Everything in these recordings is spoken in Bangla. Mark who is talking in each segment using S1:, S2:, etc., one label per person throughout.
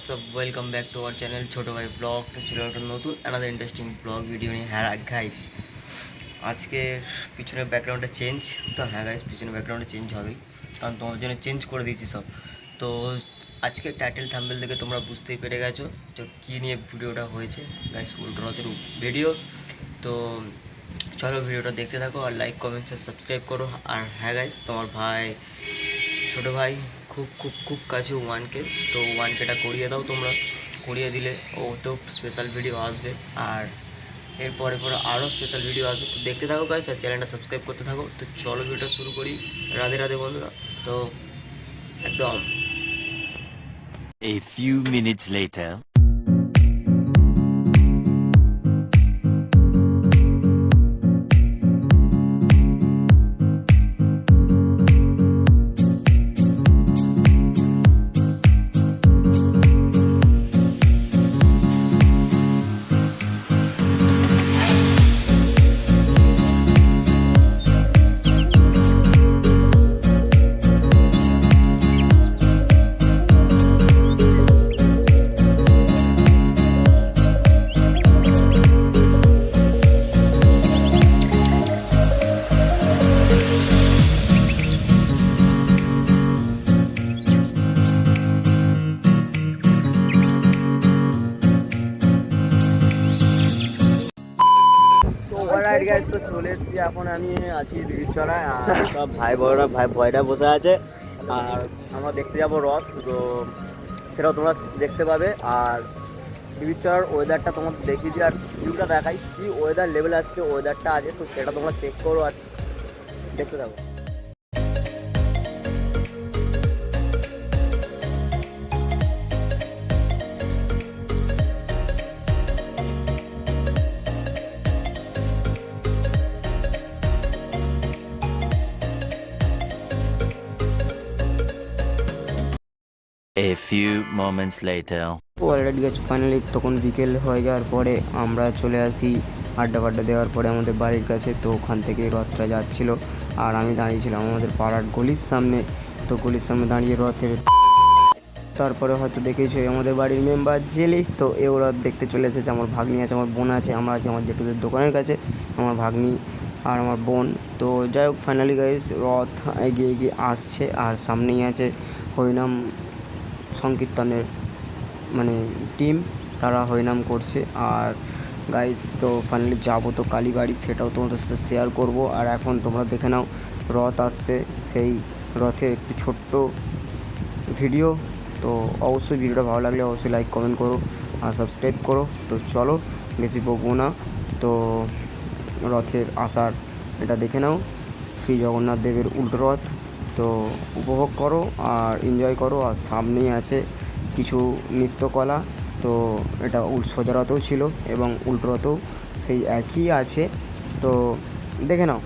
S1: WhatsApp welcome back to our channel ছোটো ভাই ব্লগ তো ছিল একটা নতুন অ্যানাদার ইন্টারেস্টিং ব্লগ ভিডিও নিয়ে। হ্যাঁ গাইস আজকে পিছনের ব্যাকগ্রাউন্ডটা চেঞ্জ তো হ্যাঁ গাইস পিছনের ব্যাকগ্রাউন্ডটা চেঞ্জ হবেই। কারণ তোমাদের জন্য চেঞ্জ করে দিয়েছি সব। তো আজকে টাইটেল থাম্বেল দেখে তোমরা বুঝতেই পেরে গেছো তো কী নিয়ে ভিডিওটা হয়েছে। গাইস উল্টো রথের ভিডিও তো চলো ভিডিওটা দেখতে থাকো আর লাইক কমেন্ট সাবস্ক্রাইব করো। আর হ্যাঁ গাইস তোমার ভাই, ছোটো ভাই খুব খুব খুব কাছে ওয়ান কে তো ওয়ান কেটা করিয়ে দাও তোমরা। করিয়ে দিলে ও তো স্পেশাল ভিডিও আসবে। আর এরপরে পরে আরও স্পেশাল ভিডিও আসবে। তো দেখতে থাকো গাইস আর চ্যানেলটা সাবস্ক্রাইব করতে থাকো। তো চলো ভিডিওটা শুরু করি। রাধে রাধে বন্ধুরা। তো একদম।
S2: A few minutes later.
S1: এখন আমি আছি চড়ায় আর সব ভাই বড়রা ভাই ভয়টা বসে আছে। আর আমরা দেখতে যাব রথ, তো সেটাও তোমরা দেখতে পাবে। আর ফিউচার ওয়েদারটা তোমাকে দেখিয়ে দিই, আর ভিউটা দেখাই কি ওয়েদার লেভেল আজকে ওয়েদারটা আছে, তো সেটা তোমরা চেক করো আর দেখতে থাকো।
S2: A few moments later.
S3: Already গেছে ফাইনালি তখন বিকেল হয়ে যাওয়ার পরে আমরা চলে আসি আড্ডা ফাড্ডা দেওয়ার পরে আমাদের বাড়ির কাছে, তো ওখান থেকে রথটা যাচ্ছিল আর আমি দাঁড়িয়েছিলাম আমাদের পাড়ার গলির সামনে তো গলির সামনে দাঁড়িয়ে রথের তারপরে হয়তো দেখেছি আমাদের বাড়ির মেম্বার জেলি, তো এ ওরা দেখতে চলে এসেছে, আমার ভাগ্নি আছে, আমার বোন আছে, আমরা আছি আমার জেঠুদের দোকানের কাছে, আমার ভাগ্নি আর আমার বোন তো যাই হোক ফাইনালি গাইস রথ এগিয়ে এগিয়ে আসছে আর সামনেই আছে হরিনাম সংকীর্তনের মানে টিম তারা হরিনাম করছে। আর গাইস তো ফাইনালি যাব তো কালীবাড়ি, সেটাও তোমাদের সাথে শেয়ার করব। আর এখন তোমরা দেখে নাও, রথ আসছে। সেই রথের একটু ছোট্ট ভিডিও তো অবশ্যই ভিডিওটা ভালো লাগলে অবশ্যই লাইক কমেন্ট করো আর সাবস্ক্রাইব করো। তো চলো, বেশি বকবো না। তো রথের আসার এটা দেখে নাও। শ্রী জগন্নাথ দেবের উল্টো রথ। তো উপভোগ করো আর এনজয় করো, আর সামনেই আছে কিছু নৃত্যকলা। তো এটা সোজা রথও ছিল এবং উল্টো সেই একই আছে। তো দেখে নাও।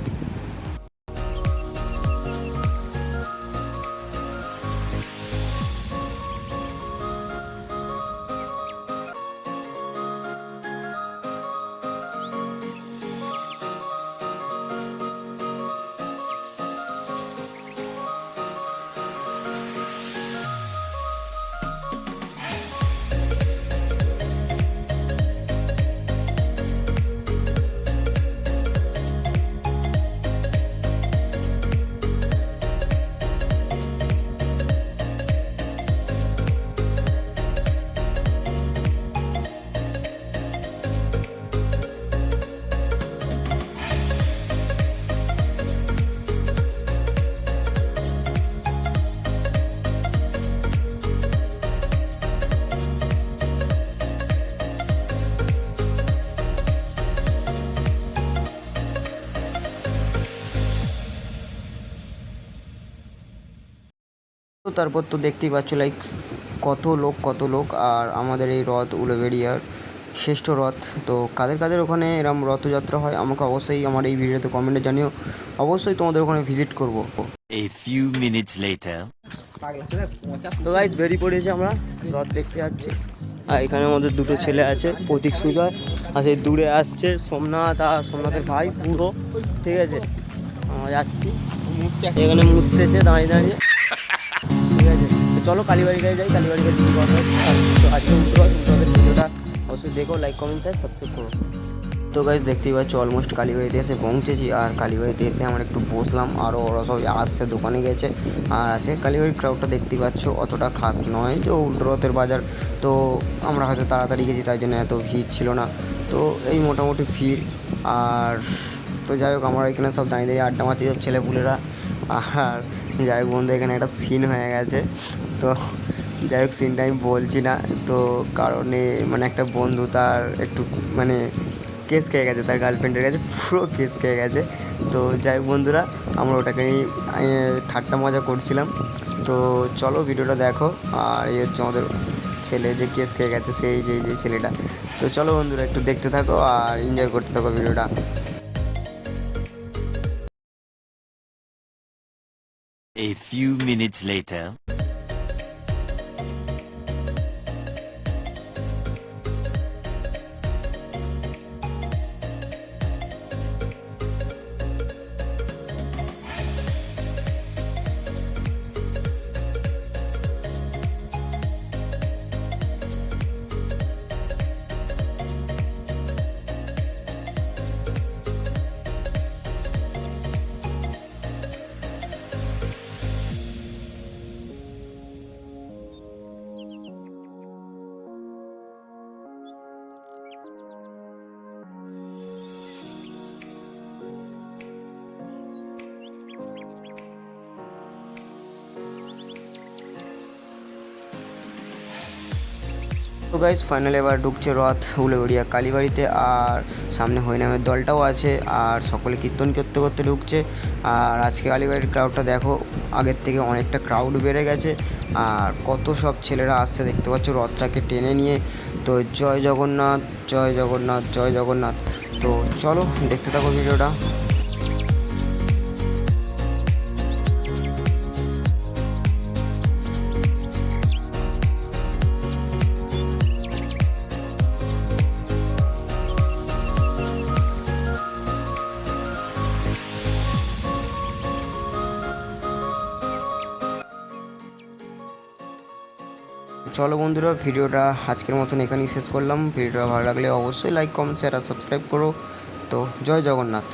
S3: তারপর তো দেখতেই পাচ্ছ লাইক কত লোক কত লোক। আর আমাদের এই রথ উলুবেড়িয়ার শ্রেষ্ঠ রথ। তো কাদের কাদের ওখানে এরম রথযাত্রা হয় আমাকে অবশ্যই আমার এই ভিডিওতে কমেন্টে জানিও। অবশ্যই তোমাদের ওখানে ভিজিট করব।
S2: A few minutes later.
S1: তো গাইজ বেরিয়ে পড়েছি আমরা। রথ দেখতে যাচ্ছি। আর এখানে আমাদের দুটো ছেলে আছে প্রতীক সুজয়। আর সেই দূরে আসছে সোমনাথ আর সোমনাথের ভাই পুরো ঠিক আছে। আমরা যাচ্ছি। এখানে মুততেছে দাঁড়িয়ে দাঁড়িয়ে।
S3: চলো যাই, কালীবাড়িতে দিন কথা হচ্ছে আর তো আজকে উত্তর উত্তরের ভিডিওটা অবশ্যই দেখো লাইক কমেন্ট শেয়ার সাবস্ক্রাইব করো। তো গাইজ দেখতেই পাচ্ছ অলমোস্ট কালীবাড়িতে এসে পৌঁছেছি। আর কালীবাড়িতে এসে আমরা একটু বসলাম আরও ওরা সব আসছে, দোকানে গেছে। আর আছে কালীবাড়ির ক্রাউডটা দেখতেই পাচ্ছ, অতটা খাস নয় যে উল্টোরথের বাজার। তো আমরা হয়তো তাড়াতাড়ি গেছি, তাই জন্য এত ভিড় ছিল না। তো এই মোটামুটি ভিড়। আর তো যাই হোক, আমরা এখানে সব দাঁড়িয়ে দাঁড়িয়ে আড্ডা মারছি সব ছেলেপুলেরা। আর যাই হোক বন্ধু, এখানে একটা সিন হয়ে গেছে। তো যাই হোক সিনটা আমি বলছি না। তো কারণে মানে একটা বন্ধু তার একটু মানে কেস খেয়ে গেছে, তার গার্লফ্রেন্ডের কাছে পুরো কেস খেয়ে গেছে। তো যাই হোক বন্ধুরা, আমরা ওটাকে নিয়ে ঠাট্টা মজা করছিলাম। তো চলো ভিডিওটা দেখো, আর এই হচ্ছে আমাদের ছেলে যে কেস খেয়ে গেছে, সেই, যে যে ছেলেটা। তো চলো বন্ধুরা, একটু দেখতে থাকো আর এনজয় করতে থাকো ভিডিওটা।
S2: Few minutes later.
S3: তো গাইজ ফাইনালি এবার ঢুকছে রথ উলেগড়িয়া কালীবাড়িতে আর সামনে হরিনামের দলটাও আছে আর সকলে কীর্তন করতে করতে ঢুকছে। আর আজকে কালীবাড়ির ক্রাউডটা দেখো, আগের থেকে অনেকটা ক্রাউড বেড়ে গেছে। আর কত সব ছেলেরা আসছে দেখতে পাচ্ছ, রথটাকে টেনে নিয়ে। তো জয় জগন্নাথ জয় জগন্নাথ জয় জগন্নাথ। তো চলো দেখতে থাকো ভিডিওটা। চলো বন্ধুরা, ভিডিওটা আজকের মতন এখানেই শেষ করলাম। ভিডিওটা ভালো লাগলে অবশ্যই লাইক কমেন্ট শেয়ার আর সাবস্ক্রাইব করো। তো জয় জগন্নাথ।